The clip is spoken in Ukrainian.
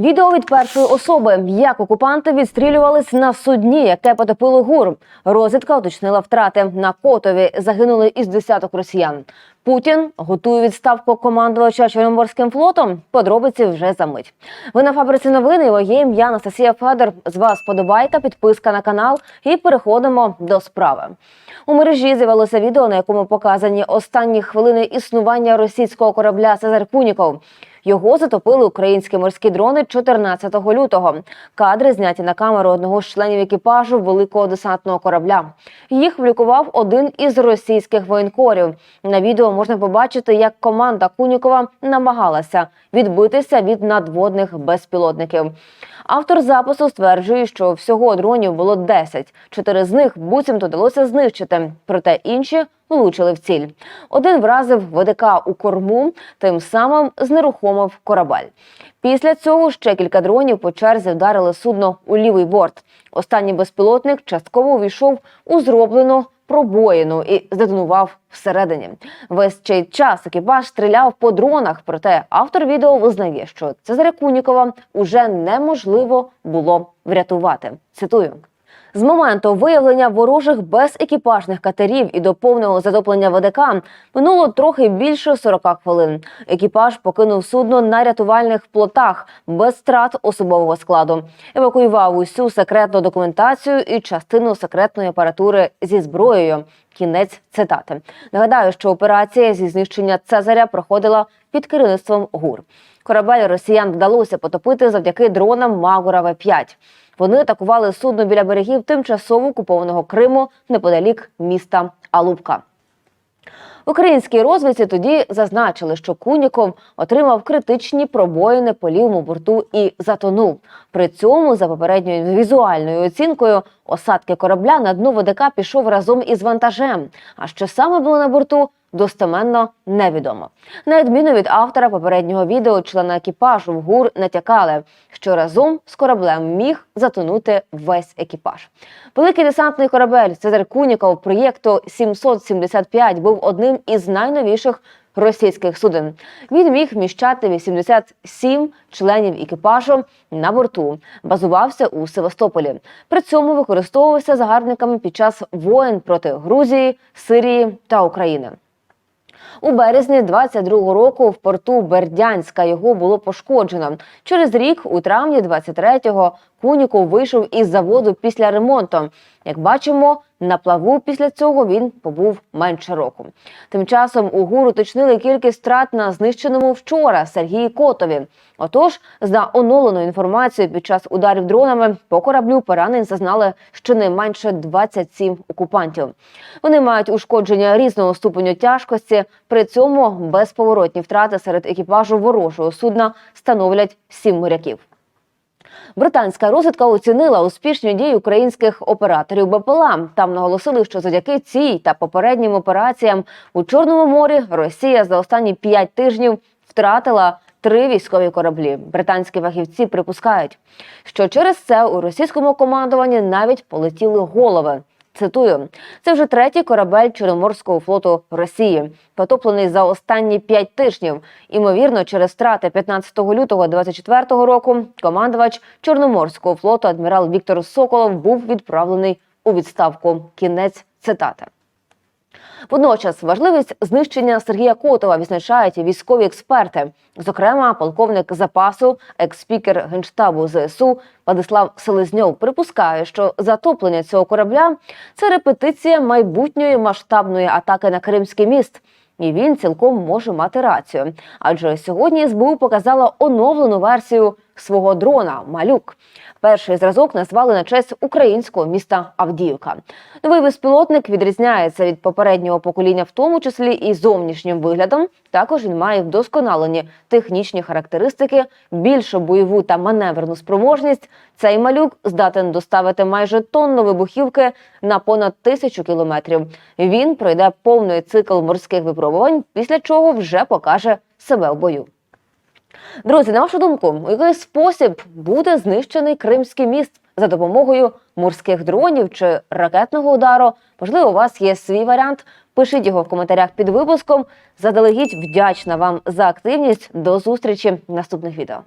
Відео від першої особи, як окупанти відстрілювались на судні, яке потопило гур. Розвідка уточнила втрати. На Котові загинули із десяток росіян. Путін готує відставку командувача Чорноморським флотом. Подробиці вже за мить. Ви на фабриці новини. Моє ім'я Анастасія Федор. З вас подобайка, підписка на канал і переходимо до справи. У мережі з'явилося відео, на якому показані останні хвилини існування російського корабля Цезар Куніков. Його затопили українські морські дрони 14 лютого. Кадри зняті на камеру одного з членів екіпажу великого десантного корабля. Їх влікував один із російських воєнкорів. На відео можна побачити, як команда Кунікова намагалася відбитися від надводних безпілотників. Автор запису стверджує, що всього дронів було 10. Чотири з них буцімто вдалося знищити, проте інші влучили в ціль. Один вразив ВДК у корму, тим самим знерухомив корабель. Після цього ще кілька дронів по черзі вдарили судно у лівий борт. Останній безпілотник частково увійшов у зроблену пробоїну і здетонував всередині. Весь цей час екіпаж стріляв по дронах, проте автор відео визнає, що Цезаря Кунікова уже неможливо було врятувати. Цитую. З моменту виявлення ворожих безекіпажних катерів і до повного затоплення ВДК минуло трохи більше 40 хвилин. Екіпаж покинув судно на рятувальних плотах без втрат особового складу. Евакуював усю секретну документацію і частину секретної апаратури зі зброєю. Кінець цитати. Нагадаю, що операція зі знищення Цезаря проходила під керівництвом ГУР. Корабель росіян вдалося потопити завдяки дронам Магура В-5. Вони атакували судно біля берегів тимчасово окупованого Криму неподалік міста Алупка. В українській розвідці тоді зазначили, що Куніков отримав критичні пробоїни по лівому борту і затонув. При цьому, за попередньою візуальною оцінкою, осадки корабля на дно ВДК пішов разом із вантажем. А що саме було на борту, достеменно невідомо. На відміну від автора попереднього відео, члени екіпажу в ГУР натякали, що разом з кораблем міг затонути весь екіпаж. Великий десантний корабель Цезар Куніков проєкту 775 був одним із найновіших російських суден. Він міг вміщати 87 членів екіпажу на борту. Базувався у Севастополі. При цьому використовувався загарбниками під час воєн проти Грузії, Сирії та України. У березні 22-го року в порту Бердянська його було пошкоджено. Через рік, у травні 23-го, Куніков вийшов із заводу після ремонту. Як бачимо, на плаву після цього він побув менше року. Тим часом у ГУР уточнили кількість втрат на знищеному вчора Сергії Котові. Отож, за оновленою інформацією, під час ударів дронами по кораблю поранень зазнали щонайменше 27 окупантів. Вони мають ушкодження різного ступеню тяжкості. При цьому безповоротні втрати серед екіпажу ворожого судна становлять 7 моряків. Британська розвідка оцінила успішні дії українських операторів БПЛА. Там наголосили, що завдяки цій та попереднім операціям у Чорному морі Росія за останні п'ять тижнів втратила три військові кораблі. Британські фахівці припускають, що через це у російському командуванні навіть полетіли голови. Цитую, це вже третій корабель Чорноморського флоту Росії, потоплений за останні п'ять тижнів. Імовірно, через втрати 15 лютого 24 року командувач Чорноморського флоту адмірал Віктор Соколов був відправлений у відставку. Кінець цитати. Водночас важливість знищення Сергія Котова відзначають військові експерти. Зокрема, полковник запасу, екс-спікер генштабу ЗСУ Владислав Селезньов припускає, що затоплення цього корабля це репетиція майбутньої масштабної атаки на Кримський міст. І він цілком може мати рацію. Адже сьогодні СБУ показала оновлену версію свого дрона Малюк. Перший зразок назвали на честь українського міста Авдіївка. Новий безпілотник відрізняється від попереднього покоління, в тому числі і зовнішнім виглядом. Також він має вдосконалені технічні характеристики, більшу бойову та маневрену спроможність. Цей малюк здатен доставити майже тонну вибухівки на понад тисячу кілометрів. Він пройде повний цикл морських випробувань, після чого вже покаже себе в бою. Друзі, на вашу думку, у який спосіб буде знищений Кримський міст за допомогою морських дронів чи ракетного удару? Можливо, у вас є свій варіант. Пишіть його в коментарях під випуском. Заздалегідь вдячна вам за активність. До зустрічі в наступних відео.